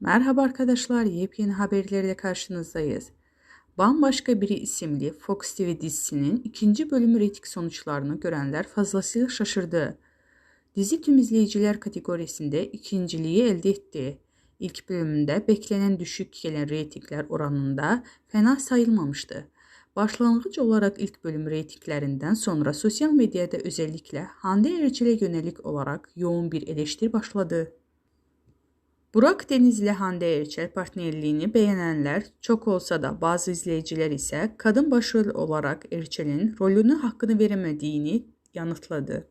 Merhaba arkadaşlar, yepyeni haberlerle karşınızdayız. Bambaşka Biri isimli Fox TV dizisinin ikinci bölümü reyting sonuçlarını görenler fazlasıyla şaşırdı. Dizi tüm izleyiciler kategorisinde ikinciliği elde etti. İlk bölümünde beklenen düşük gelen reytingler oranında fena sayılmamıştı. Başlangıç olarak ilk bölüm reytinglerinden sonra sosyal medyada özellikle Hande Erçel'e yönelik olarak yoğun bir eleştiri başladı. Burak Deniz Hande Erçel partnerliğini beğenenler çok olsa da bazı izleyiciler ise kadın başrol olarak Erçel'in rolünü hakkını veremediğini yanıtladı.